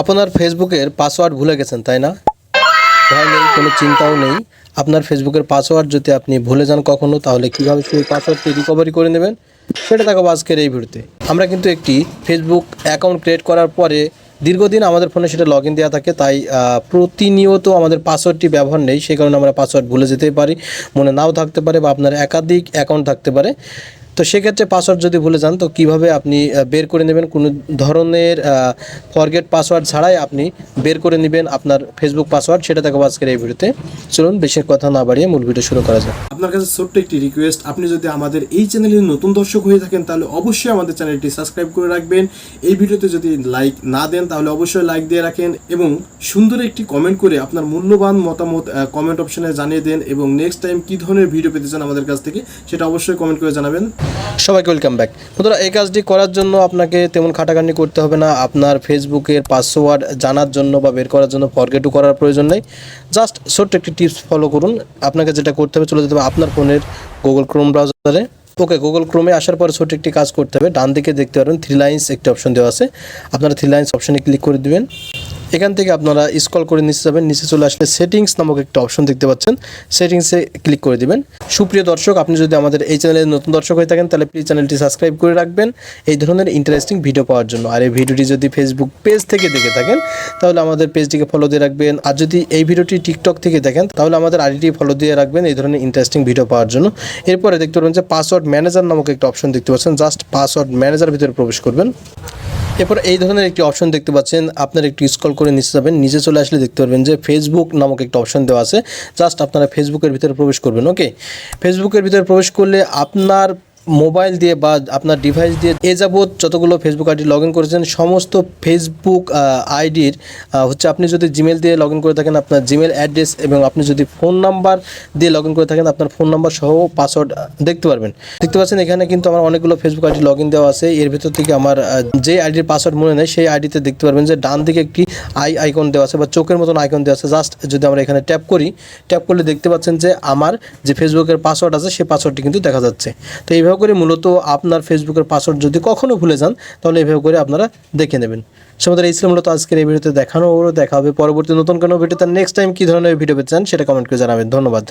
আপনার ফেসবুকের পাসওয়ার্ড ভুলে গেছেন, তাই না? ভয় নেই, কোনো চিন্তাও নেই। আপনার ফেসবুকের পাসওয়ার্ড যদি আপনি ভুলে যান কখনো, তাহলে কীভাবে সেই পাসওয়ার্ডটি রিকভারি করে নেবেন? সেটা দেখাবো আজকের এই ভিডিওতে। আমরা কিন্তু একটি ফেসবুক অ্যাকাউন্ট ক্রিয়েট করার পরে দীর্ঘদিন আমাদের ফোনে সেটা লগ ইন দেওয়া থাকে, তাই প্রতিনিয়ত আমাদের পাসওয়ার্ডটি ব্যবহার নেই। সেই কারণে আমরা পাসওয়ার্ড ভুলে যেতে পারি, মনে নাও থাকতে পারে বা আপনার একাধিক অ্যাকাউন্ট থাকতে পারে। তো সেক্ষেত্রে পাসওয়ার্ড যদি ভুলে যান, তো কীভাবে আপনি বের করে নেবেন? কোনো ধরনের ফরগেট পাসওয়ার্ড ছাড়াই আপনি বের করে নেবেন আপনার ফেসবুক পাসওয়ার্ড সেটা দেখাবো আজকের এই ভিডিওতে। চলুন বেশি কথা না বাড়িয়ে মূল ভিডিও শুরু করা যাক। আপনার কাছে ছোট্ট একটি রিকোয়েস্ট আপনি যদি আমাদের এই চ্যানেলের নতুন দর্শক হয়ে থাকেন, তাহলে অবশ্যই আমাদের চ্যানেলটি সাবস্ক্রাইব করে রাখবেন। এই ভিডিওতে যদি লাইক না দেন, তাহলে অবশ্যই লাইক দিয়ে রাখেন এবং সুন্দর একটি কমেন্ট করে আপনার মূল্যবান মতামত কমেন্ট অপশনে জানিয়ে দেন এবং নেক্সট টাইম কি ধরনের ভিডিও পেতে চান আমাদের কাছ থেকে, সেটা অবশ্যই কমেন্ট করে জানাবেন। সবাইকে ওয়েলকাম ব্যাক বন্ধুরা, এই কাজটি করার জন্য আপনাকে তেমন খাটাখাটনি করতে হবে না। আপনার ফেসবুকের পাসওয়ার্ড জানার জন্য বা বের করার জন্য ফরগেটও করার প্রয়োজন নেই। জাস্ট ছোট্ট একটি টিপস ফলো করুন। আপনাকে যেটা করতে হবে, চলে যেতে হবে আপনার ফোনের গুগল ক্রোম ব্রাউজারে ওকে গুগল ক্রোমে আসার পরে ছোট্ট একটি কাজ করতে হবে। ডান দিকে দেখতে পারবেন থ্রি লাইন্স একটি অপশন দেওয়া আছে। আপনারা থ্রি লাইন্স অপশনে ক্লিক করে দিবেন। এখান থেকে আপনারা স্কল করে নিচে যাবেন, নিচে চলে আসলে সেটিংস নামক একটা অপশন দেখতে পাচ্ছেন। সেটিংসে ক্লিক করে দিবেন। সুপ্রিয় দর্শক, আপনি যদি আমাদের এই চ্যানেলের নতুন দর্শক হয়ে থাকেন, তাহলে প্লিজ চ্যানেলটি সাবস্ক্রাইব করে রাখবেন এই ধরনের ইন্টারেস্টিং ভিডিও পাওয়ার জন্য। আর এই ভিডিওটি যদি ফেসবুক পেজ থেকে দেখে থাকেন, তাহলে আমাদের পেজটিকে ফলো দিয়ে রাখবেন। আর যদি এই ভিডিওটি টিকটক থেকে দেখেন, তাহলে আমাদের আইডিটি ফলো দিয়ে রাখবেন এই ধরনের ইন্টারেস্টিং ভিডিও পাওয়ার জন্য। এরপরে দেখতে পাবেন যে পাসওয়ার্ড ম্যানেজার নামক একটা অপশন দেখতে পাচ্ছেন। জাস্ট পাসওয়ার্ড ম্যানেজার ভিতরে প্রবেশ করবেন। এরপর এই ধরনের একটি অপশন দেখতে পাচ্ছেন। আপনার একটু স্কল করে নিচে যাবেন, নিচে চলে আসলে দেখতে পারবেন যে ফেসবুক নামক একটা অপশন দেওয়া আছে। জাস্ট আপনারা ফেসবুকের ভিতরে প্রবেশ করবেন ওকে ফেসবুকের ভিতরে প্রবেশ করলে আপনার মোবাইল দিয়ে বা আপনার ডিভাইস দিয়ে এ যাবৎ যতগুলো ফেসবুক আইডি লগ ইন করেছেন, সমস্ত ফেসবুক আইডির হচ্ছে আপনি যদি জিমেল দিয়ে লগ ইন করে থাকেন আপনার জিমেল অ্যাড্রেস এবং আপনি যদি ফোন নাম্বার দিয়ে লগ ইন করে থাকেন, আপনার ফোন নাম্বার সহ পাসওয়ার্ড দেখতে পারবেন। দেখতে পাচ্ছেন এখানে কিন্তু আমার অনেকগুলো ফেসবুক আইডি লগ ইন দেওয়া আছে। এর ভিতর থেকে আমার যে আইডির পাসওয়ার্ড মনে নেই, সেই আইডিতে দেখতে পারবেন যে ডান দিকে একটি আই আইকন দেওয়া আছে বা চোখের মতন আইকন দেওয়া আছে। জাস্ট যদি আমরা এখানে ট্যাপ করি ট্যাপ করলে দেখতে পাচ্ছেন যে আমার যে ফেসবুকের পাসওয়ার্ড আছে, সেই পাসওয়ার্ডটি কিন্তু দেখা যাচ্ছে। তো এইভাবে করে মূলত আপনার ফেসবুকের পাসওয়ার্ড যদি কখনও ভুলে যান, তাহলে এভাবে করে আপনারা দেখে নেবেন। সে ইসলাম মূলত আজকের এই ভিডিওতে দেখানো দেখা হবে পরবর্তী নতুন কোনো ভিডিওতে। নেক্সট টাইম কী ধরনের ভিডিও পেতে চান, সেটা কমেন্ট করে জানাবেন। ধন্যবাদ।